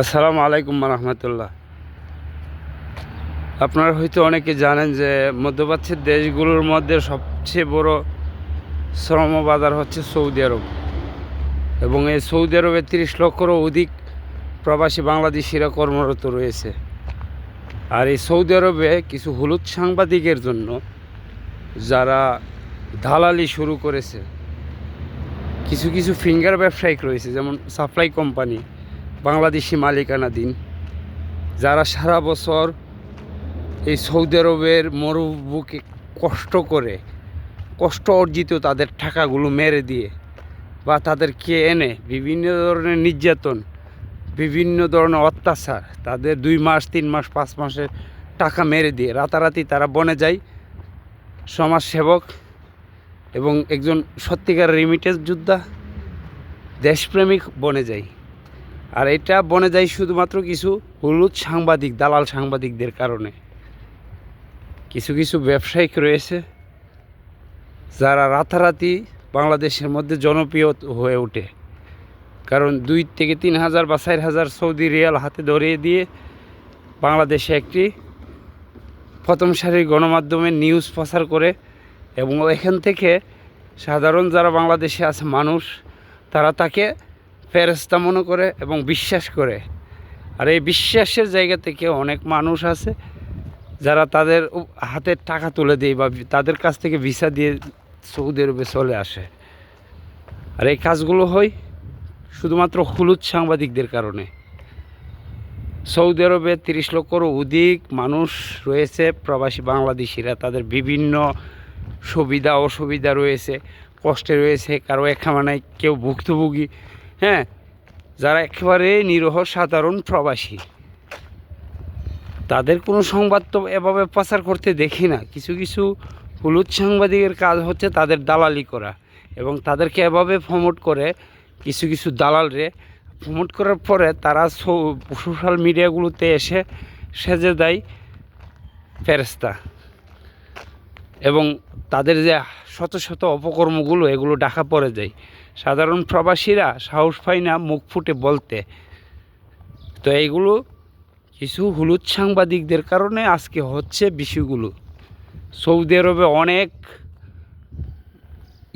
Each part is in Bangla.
আসসালামু আলাইকুম রহমতুল্লাহ। আপনারা হয়তো অনেকে জানেন যে মধ্যপ্রাচ্যের দেশগুলোর মধ্যে সবচেয়ে বড় শ্রম বাজার হচ্ছে সৌদি আরব। এবং এই সৌদি আরবে তিরিশ লক্ষরও অধিক প্রবাসী বাংলাদেশিরা কর্মরত রয়েছে। আর এই সৌদি আরবে কিছু হলুদ সাংবাদিকের জন্য যারা দালালি শুরু করেছে, কিছু কিছু ফিঙ্গার ব্যবসায়িক রয়েছে, যেমন সাপ্লাই কোম্পানি। বাংলাদেশি মালিকানাধীন যারা সারা বছর এই সৌদি আরবের মরুভূকে কষ্ট করে, কষ্ট অর্জিত তাদের টাকাগুলো মেরে দিয়ে বা তাদেরকে এনে বিভিন্ন ধরনের নির্যাতন, বিভিন্ন ধরনের অত্যাচার, তাদের দুই মাস, তিন মাস, পাঁচ মাসের টাকা মেরে দিয়ে রাতারাতি তারা বনে যায়। সমাজসেবক এবং একজন সত্যিকার রিমিটেন্স যোদ্ধা, দেশপ্রেমিক বনে যায়। আর এটা বনে যায় শুধুমাত্র কিছু হলুদ সাংবাদিক, দালাল সাংবাদিকদের কারণে। কিছু কিছু ব্যবসায়িক রয়েছে, যারা রাতারাতি বাংলাদেশের মধ্যে জনপ্রিয় হয়ে ওঠে। কারণ দুই থেকে তিন হাজার বা চার হাজার সৌদি রিয়াল হাতে ধরিয়ে দিয়ে বাংলাদেশে একটি প্রথম সারির গণমাধ্যমে নিউজ প্রচার করে এবং এখান থেকে সাধারণ যারা বাংলাদেশে আছে মানুষ, তারা তাকে ফেরস্তা মনে করে এবং বিশ্বাস করে। আর এই বিশ্বাসের জায়গা থেকে অনেক মানুষ আছে যারা তাদের উ- হাতে টাকা তুলে দেয় বা তাদের কাছ থেকে ভিসা দিয়ে সৌদি আরবে চলে আসে। আর এই কাজগুলো হয় শুধুমাত্র হলুদ সাংবাদিকদের কারণে। সৌদি আরবে তিরিশ লক্ষরও অধিক মানুষ রয়েছে, প্রবাসী বাংলাদেশিরা, তাদের বিভিন্ন সুবিধা অসুবিধা রয়েছে, কষ্টে রয়েছে, কারও একখানা নাই, কেউ ভুক্তভোগী। হ্যাঁ যারা একেবারে নিরহ সাধারণ প্রবাসী, তাদের কোনো সংবাদ তো এভাবে প্রচার করতে দেখি না। কিছু কিছু হলুদ সাংবাদিকের কাজ হচ্ছে তাদের দালালি করা এবং তাদেরকে এভাবে প্রমোট করে, কিছু কিছু দালালরে প্রমোট করার পরে তারা সোশ্যাল মিডিয়াগুলোতে এসে সেজে দেয় ফেরেস্তা এবং তাদের যে শত শত অপকর্মগুলো এগুলো ডাকা পড়ে যায়। সাধারণ প্রবাসীরা সাহস পায় না মুখ ফুটে বলতে। তো এইগুলো কিছু হলুদ সাংবাদিকদের কারণে আজকে হচ্ছে বিষয়গুলো। সৌদি আরবে অনেক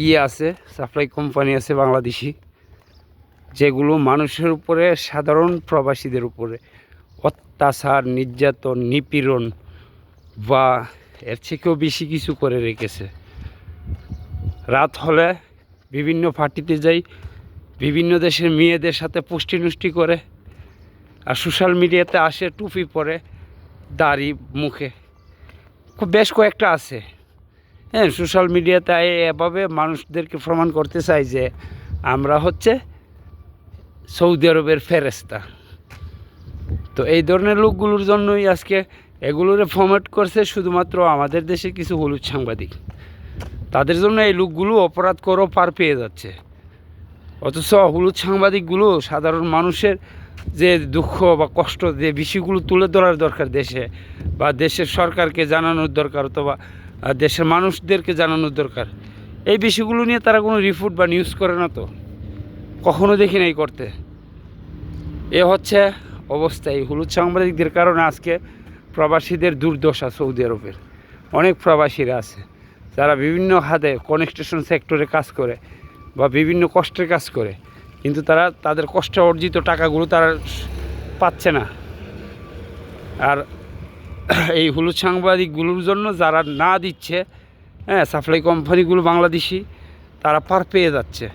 ইয়ে আছে সাপ্লাই কোম্পানি আছে বাংলাদেশি, যেগুলো মানুষের উপরে, সাধারণ প্রবাসীদের উপরে অত্যাচার, নির্যাতন, নিপীড়ন বা এর থেকেও বেশি কিছু করে রেখেছে। রাত হলে বিভিন্ন পার্টিতে যাই, বিভিন্ন দেশের মেয়েদের সাথে পুষ্টি নুষ্টি করে, আর সোশ্যাল মিডিয়াতে আসে, টুপি পরে, দাড়ি, মুখে। খুব বেশ কয়েকটা আছে। হ্যাঁ সোশ্যাল মিডিয়াতে এভাবে মানুষদেরকে প্রমাণ করতে চাই যে আমরা হচ্ছে সৌদি আরবের ফেরেস্তা তো এই ধরনের লোকগুলোর জন্যই আজকে এগুলোরে ফর্মেট করছে শুধুমাত্র আমাদের দেশে কিছু হলুদ সাংবাদিক। তাদের জন্য এই লোকগুলো অপরাধ করেও পার পেয়ে যাচ্ছে। অথচ হলুদ সাংবাদিকগুলো সাধারণ মানুষের যে দুঃখ বা কষ্ট, যে বিষয়গুলো তুলে ধরার দরকার দেশে বা দেশের সরকারকে জানানোর দরকার অথবা দেশের মানুষদেরকে জানানোর দরকার, এই বিষয়গুলো নিয়ে তারা কোনো রিপোর্ট বা নিউজ করে না তো। কখনো দেখি নাই করতে। এ হচ্ছে অবস্থা এই হলুদ সাংবাদিকদের কারণে আজকে প্রবাসীদের দুর্দশা সৌদি আরবের। অনেক প্রবাসীরা আছে। যারা বিভিন্ন হাতে কনস্ট্রাকশন সেক্টরে কাজ করে বা বিভিন্ন কষ্টের কাজ করে, কিন্তু তারা তাদের কষ্টে অর্জিত টাকাগুলো তারা পাচ্ছে না। আর এই হলুদ সাংবাদিকগুলোর জন্য যারা না দিচ্ছে হ্যাঁ সাপ্লাই কোম্পানিগুলো বাংলাদেশি, তারা পার পেয়ে যাচ্ছে।